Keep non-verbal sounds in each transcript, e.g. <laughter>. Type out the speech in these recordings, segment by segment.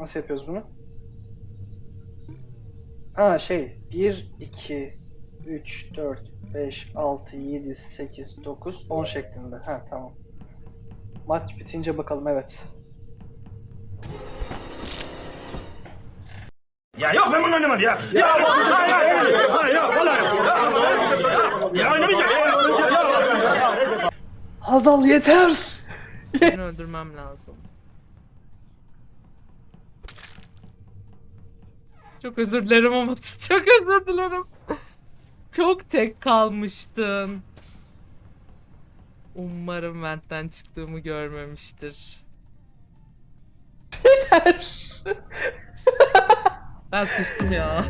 Nasıl yapıyoruz bunu? Ha şey 1, 2, 3, 4, 5, 6, 7, 8, 9, 10 şeklinde. Ha tamam. Maç bitince bakalım evet. Ya yok ben bunu oynamadım ya. Ya hayır. Hayır yok vallahi yok. Ya, ya oynamayacağım ya. Hazal yeter! Seni öldürmem lazım. Çok özür dilerim ama <laughs> çok özür dilerim. Çok tek kalmıştın. Umarım ventten çıktığımı görmemiştir. <laughs> Ben sıçtım ya.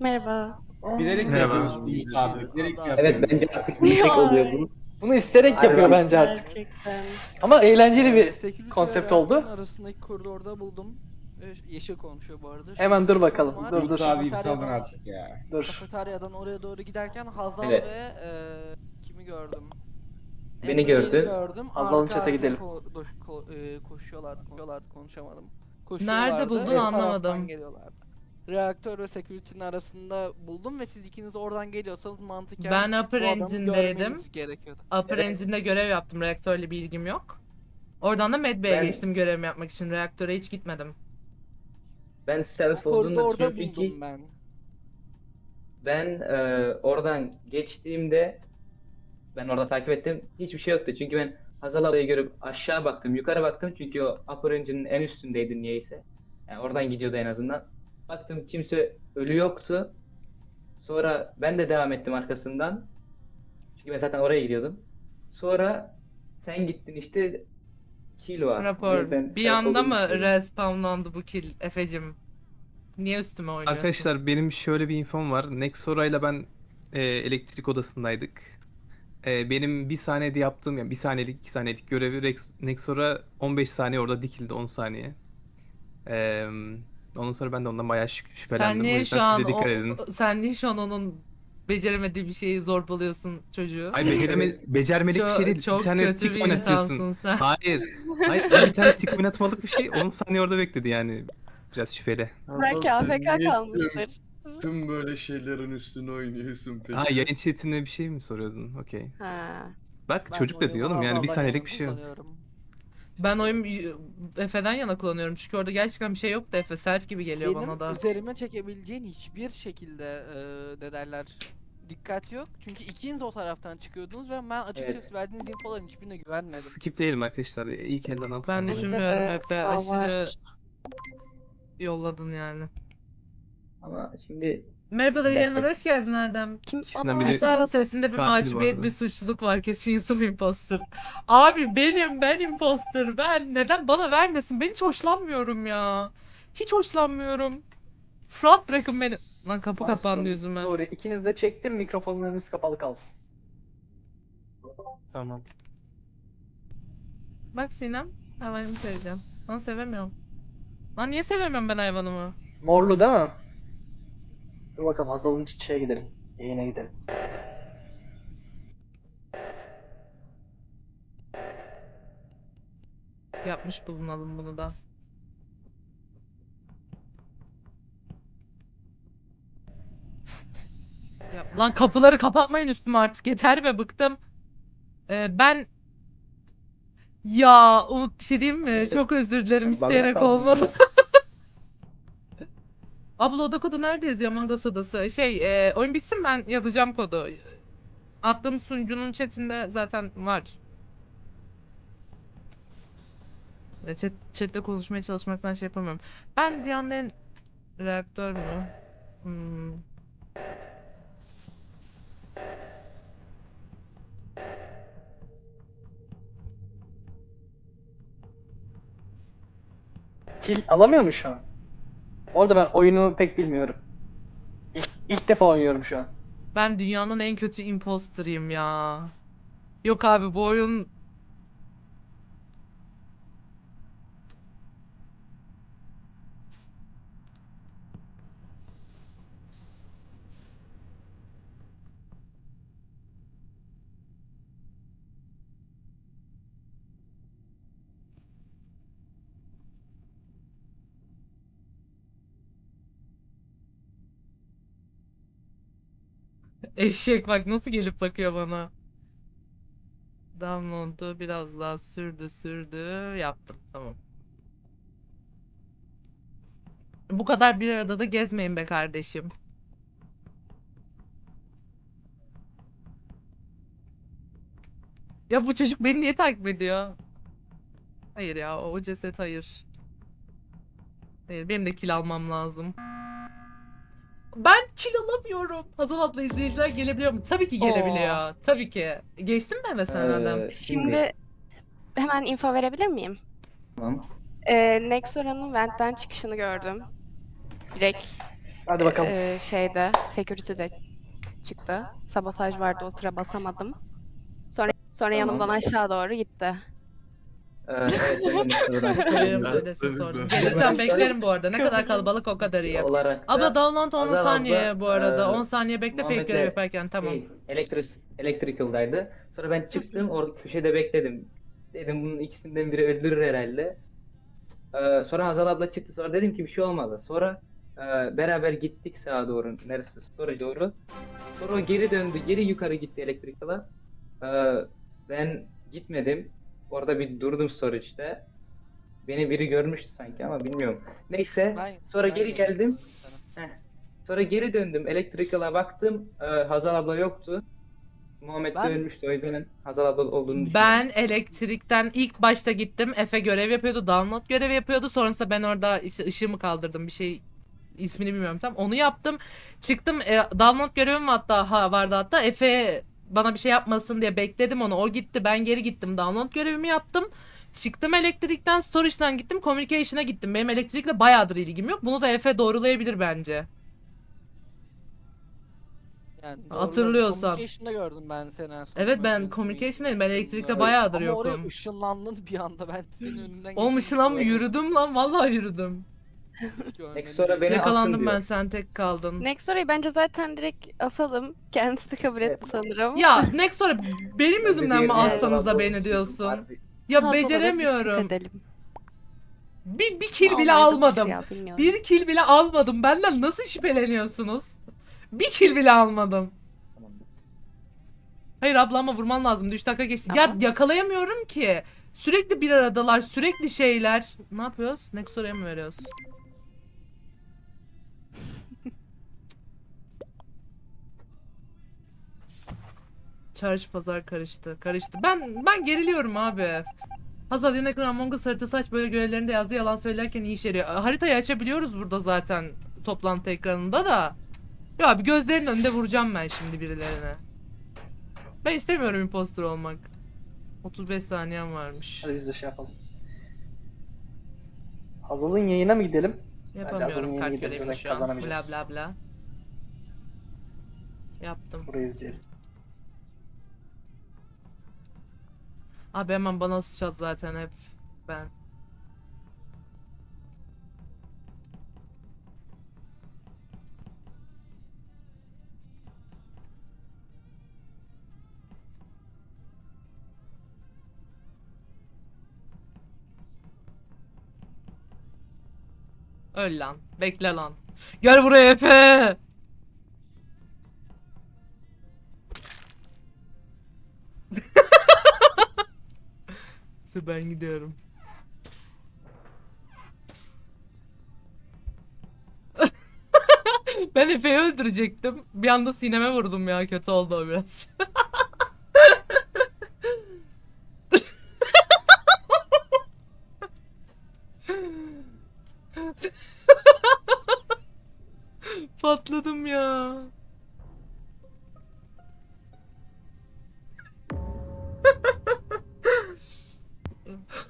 Merhaba. Bilerek mi Merhaba. yapıyorsun Yiğit abi? Bilerek mi Evet bence artık bir tek oluyor bu. Bunu isterek yapıyor bence artık. Gerçekten. Ama eğlenceli bir konsept oldu. arasındaki koridorda buldum. Ee, Yeşil konuşuyor bu arada. Şu Hemen dur bakalım, var. dur, dur. Abi bir salın artık ya. Dur. Kafeteryadan oraya doğru giderken Hazal Evet. ve e, kimi gördüm? Beni Emre'yi gördü. gördüm. Hazal'ın arkaya gidelim. ko- ko- e, koşuyorlardı, koşuyorlardı, konuşamadım. Koşuyorlardı, Nerede buldun anlamadım. geliyorlardı. Reaktör ve security'nin arasında buldum ve siz ikiniz oradan geliyorsanız mantıken Ben bu upper adamı engine'deydim. görmeniz gerekiyordu. Upper Engine'de görev yaptım. Reaktörle bir ilgim yok. Oradan da Medbay'e Ben- geçtim görevimi yapmak için. Reaktöre hiç gitmedim. Ben self olduğunu koridorda düşünüyorum buldum çünkü ben. ben e, oradan geçtiğimde ben orada takip ettim. Hiçbir şey yoktu çünkü ben Hazal alayı görüp aşağı baktım, yukarı baktım çünkü o upper engine'in en üstündeydi niyeyse. Yani oradan gidiyordu en azından. Baktım kimse ölü yoktu. Sonra ben de devam ettim arkasından. Çünkü ben zaten oraya gidiyordum. Sonra sen gittin işte kill var. Rapor. Ben Bir anda mı respawnlandı bu kill Efe'cim? Niye üstüme oynuyorsun? Arkadaşlar benim şöyle bir infom var. Nexora ile ben e, elektrik odasındaydık. E, benim bir saniyede yaptığım yani bir saniyelik iki saniyelik görevi Rex, Nexora 15 saniye orada dikildi 10 saniye. E, ondan sonra ben de ondan bayağı şüp- şüphelendim. Sen O niye yüzden şu an size dikkat o- sen niye şu an onun beceremediği bir şeyi zorbalıyorsun çocuğu? Ay becereme, <laughs> becermelik bir şey değil. Çok bir tane kötü tik bir oynatıyorsun. insansın sen. Hayır. Hayır bir tane tik oynatmalık bir şey 10 saniye orada bekledi yani. Biraz şüpheli. Belki Hasan, AFK niye kalmıştır. Tüm, tüm böyle şeylerin üstüne oynuyorsun peki. Ha yayın chatinde bir şey mi soruyordun? Okey. Ha. Bak Ben çocuk da diyor oğlum yani bir saniyelik bir şey yok. kullanıyorum. Ben oyun Efe'den yana kullanıyorum çünkü orada gerçekten bir şey yok da Efe self gibi geliyor Benim bana da. üzerime çekebileceğin hiçbir şekilde e, ne derler dikkat yok. Çünkü ikiniz o taraftan çıkıyordunuz ve ben açıkçası Evet. verdiğiniz infoların hiçbirine güvenmedim. Skip değilim arkadaşlar. İlk elden Ben atmadım. düşünmüyorum de Efe. Aşırı yolladın yani. Ama şimdi Merhabalar yayınlar hoş geldin Erdem. Kim? İkisinden biri- Aşağıda sesinde bir Katil bu macubiyet arada. bir suçluluk var kesin Yusuf imposter. Abi benim ben imposter ben neden bana vermesin ben hiç hoşlanmıyorum ya. Hiç hoşlanmıyorum. Fırat bırakın beni. Lan kapı kapandı yüzüme. Doğru. İkiniz de çektim mikrofonlarınız kapalı kalsın. Tamam. Bak Sinem hayvanımı seveceğim. Lan sevemiyorum. Lan niye sevemiyorum ben hayvanımı? Morlu değil mi? Dur bakalım Hazal'ın şeye gidelim. Yayına gidelim. Yapmış bulunalım bunu da. <laughs> Ya, lan kapıları kapatmayın üstüme artık yeter be bıktım. Ee, ben ya Umut bir şey diyeyim mi? Çok özür dilerim isteyerek olmadı. <laughs> Abla oda kodu nerede yazıyor Among Us odası? Şey e, oyun bitsin ben yazacağım kodu. Attığım sunucunun chatinde zaten var. Ve Chat, chatte konuşmaya çalışmaktan şey yapamıyorum. Ben Diyan'ın reaktör mü? Hmm. Kill alamıyor mu şu an? Orada ben oyunu pek bilmiyorum. İlk, ilk defa oynuyorum şu an. Ben dünyanın en kötü imposterıyım ya. Yok abi bu oyun Eşek bak nasıl gelip bakıyor bana. Download'u biraz daha sürdü sürdü yaptım tamam. Bu kadar bir arada da gezmeyin be kardeşim. Ya bu çocuk beni niye takip ediyor? Hayır ya o ceset hayır. Hayır benim de kill almam lazım. Ben kill alamıyorum. Hazal abla izleyiciler gelebiliyor mu? Tabii ki gelebiliyor. Tabii ki. Geçtin mi eve sen adam? Ee, Şimdi hemen info verebilir miyim? Tamam. Ee, Nexora'nın ventten çıkışını gördüm. Direkt Hadi bakalım. e, şeyde, security'de çıktı. Sabotaj vardı o sıra basamadım. Sonra sonra Tamam. yanımdan aşağı doğru gitti. Ee, evet, <laughs> Soruyorum sordum. Gelirsen beklerim bu arada. Ne kadar kalabalık o kadar iyi. olarak Abla download 10 Hazal saniye abla, bu arada. e, 10 saniye bekle fake Muhammed'le görev yaparken tamam. şey, elektrik, electrical'daydı. Sonra ben çıktım orada köşede bekledim. Dedim bunun ikisinden biri öldürür herhalde. Ee, sonra Hazal abla çıktı. Sonra dedim ki bir şey olmadı. Sonra e, beraber gittik sağa doğru. Neresi? Storage'a doğru. Sonra o geri döndü. Geri yukarı gitti electrical'a. Ee, ben gitmedim. Orada bir durdum storage'de. Beni biri görmüştü sanki ama bilmiyorum. Neyse. Ben- sonra ben geri de- geldim. Heh. Sonra geri döndüm. Electrical'a baktım. Ee, Hazal abla yoktu. Muhammed de Ben- ölmüştü. O yüzden Hazal abla olduğunu düşünüyorum. Ben elektrikten ilk başta gittim. Efe görev yapıyordu. Download görevi yapıyordu. Sonrasında ben orada işte ışığımı kaldırdım. Bir şey ismini bilmiyorum tam. Onu yaptım. Çıktım. E, download görevim hatta ha, vardı hatta. Efe bana bir şey yapmasın diye bekledim onu. O gitti. Ben geri gittim. Download görevimi yaptım. Çıktım elektrikten, storage'dan gittim, communication'a gittim. Benim elektrikle bayağıdır ilgim yok. Bunu da Efe doğrulayabilir bence. Yani Hatırlıyorsam. Communication'da gördüm ben seni en son. Evet ben communication'dayım. Ben elektrikte bayağıdır Ama oraya yokum. ışınlandın bir anda ben senin önünden Oğlum geçtim, ışınlan gördüm. yürüdüm lan. Vallahi yürüdüm. Hiç görmedim. Peki sonra beni Yakalandım ben sen tek kaldın. Nexora'yı bence zaten direkt asalım. Kendisi de kabul etti sanırım. Ya next sonra benim yüzümden mi assanız da beni diyorsun? Harbi. Ya dikkat beceremiyorum. edelim. Bir, bir kill bile almadım. ya, bilmiyorum. Bir kill bile almadım. Benden nasıl şüpheleniyorsunuz? Bir kill bile almadım. Hayır ablama vurman lazım. 3 dakika geçti. Ya yakalayamıyorum ki. Sürekli bir aradalar. Sürekli şeyler. Ne yapıyoruz? Next soruya mı veriyoruz? Çarşı pazar karıştı. Karıştı. Ben ben geriliyorum abi. Hazal Yanak'ın Among Us haritası aç böyle görevlerinde yazdı yalan söylerken iyi işe yarıyor. Haritayı açabiliyoruz burada zaten toplantı ekranında da. Ya bir gözlerin önünde vuracağım ben şimdi birilerine. Ben istemiyorum imposter olmak. 35 saniyem varmış. Hadi biz de şey yapalım. Hazal'ın yayına mı gidelim? Yapamıyorum kart direkt şu an. Bla bla bla. Yaptım. Burayı izleyelim. Abi hemen bana suç at zaten hep ben. Öl lan. Bekle lan. Gel buraya Efe. Neyse ben gidiyorum. <laughs> ben Efe'yi öldürecektim. Bir anda sineme vurdum ya. Kötü oldu o biraz. <laughs>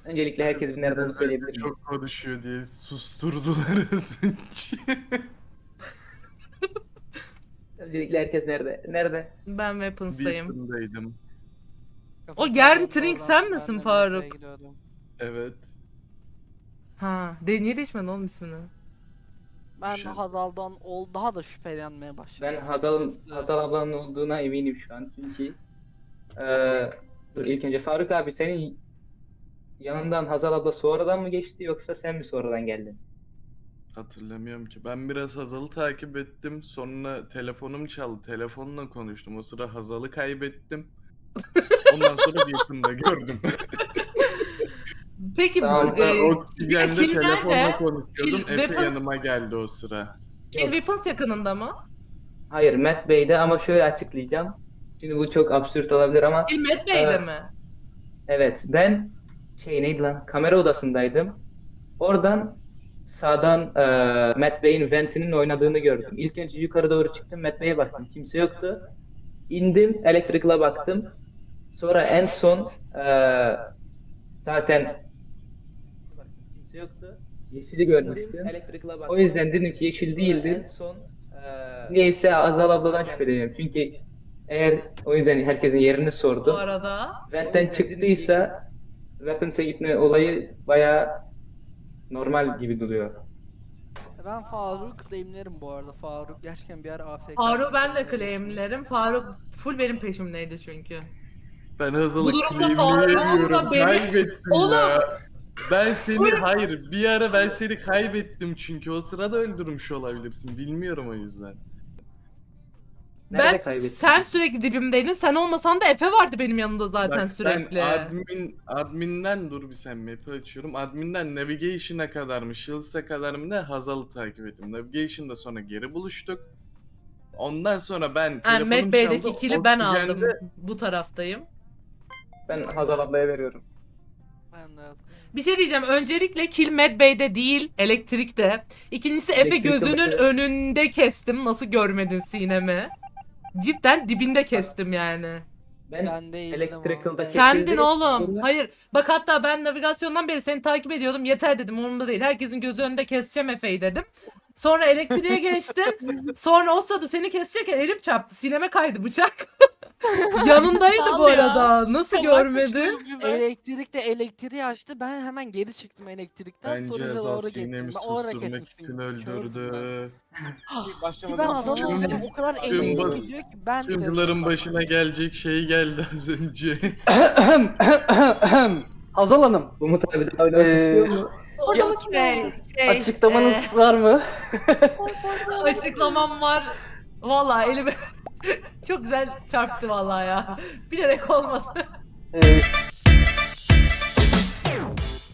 Öncelikle herkes bir nerede onu söyleyebilir? Çok konuşuyor diye susturdular <laughs> az önce. Öncelikle herkes nerede? Nerede? Ben Weapons'tayım. Beacon'daydım. O Germ Trink sen misin Faruk? Evet. Ha, de niye değişmedin oğlum ismini? Ben Şey- Hazal'dan ol daha da şüphelenmeye başladım. Ben Hazal'ın açıkçası. Hazal ablanın olduğuna eminim şu an çünkü eee dur ilk önce Faruk abi senin yanından Hazal abla sonradan mı geçti yoksa sen mi sonradan geldin? Hatırlamıyorum ki. Ben biraz Hazal'ı takip ettim. Sonra telefonum çaldı. Telefonla konuştum. O sıra Hazal'ı kaybettim. Ondan sonra Beacon'da gördüm. <laughs> Peki Tamam, bu, Ben e, Oksijen'de Kill telefonla nerede? konuşuyordum. Kill Efe Weapons- yanıma geldi o sıra. Kill Weapons yakınında mı? Hayır Matt Bey'de ama şöyle açıklayacağım. Şimdi bu çok absürt olabilir ama Kill Matt Bey'de Evet. mi? evet ben şey neydi lan kamera odasındaydım. Oradan sağdan eee Matt Bey'in Vent'inin oynadığını gördüm. İlk önce yukarı doğru çıktım Matt Bey'e baktım. Kimse yoktu. İndim Electrical'a baktım. Sonra en son eee zaten kimse yoktu. Yeşili görmüştüm. O yüzden dedim ki yeşil değildi. Son neyse Azal abladan şüpheleniyorum. Çünkü eğer o yüzden herkesin yerini Bu sordu. arada. Vent'ten çıktıysa Weapons'e gitme olayı bayağı normal gibi duruyor. Ben Faruk claimlerim bu arada. Faruk gerçekten bir ara AFK. Faruk ben de claimlerim. Faruk full benim peşimdeydi çünkü. Ben Hazal'ı Bu durumda claimleyemiyorum. Faruk'la beni- Kaybettim Oğlum! ya. Ben seni Buyurun. hayır bir ara ben seni kaybettim çünkü o sırada öldürmüş olabilirsin. Bilmiyorum o yüzden. Nerede ben kaybettin? sen sürekli dibimdeydin. Sen olmasan da Efe vardı benim yanımda zaten Bak, sürekli. Ben admin, adminden dur bir sen map'i açıyorum. Adminden navigation'a kadar mı, Shields'a kadar mı ne Hazal'ı takip ettim. Navigation'da sonra geri buluştuk. Ondan sonra ben Yani telefonum Matt Bey'deki çaldı, kill'i ben aldım. oksijende- Bu taraftayım. Ben Hazal ablaya veriyorum. Ben de Bir şey diyeceğim. Öncelikle kill Mad Bey'de değil, elektrikte. İkincisi Efe gözünün de- önünde kestim. Nasıl görmedin sinemi? Cidden dibinde kestim yani. Ben ben değildim Electrical'da Sendin oğlum. Sonra- Hayır. Bak hatta ben navigasyondan beri seni takip ediyordum. Yeter dedim. Umurumda değil. Herkesin gözü önünde keseceğim Efe'yi dedim. Sonra elektriğe geçtim. <laughs> Sonra o sırada seni kesecekken elim çarptı. Sineme kaydı bıçak. <laughs> Yanındaydı bu arada. Nasıl görmedin? Elektrikte elektriği açtı. Ben hemen geri çıktım elektrikten. Bence Hazal doğru gittim. sinemi Ben o ara susturmak için öldürdü. ben. Ki ben Hazal'ın Tüm- o kadar tüm eminim bas- ki diyor ki ben de Çılgıların başına gelecek şey geldi az önce. <coughs> Hazal Hanım, Umut abi daha Ee, istiyor mu? Umut Bey, şey, açıklamanız var mı? e, <laughs> açıklamam var. Vallahi elime <laughs> çok güzel çarptı vallahi ya. Bilerek olmasın. Ee,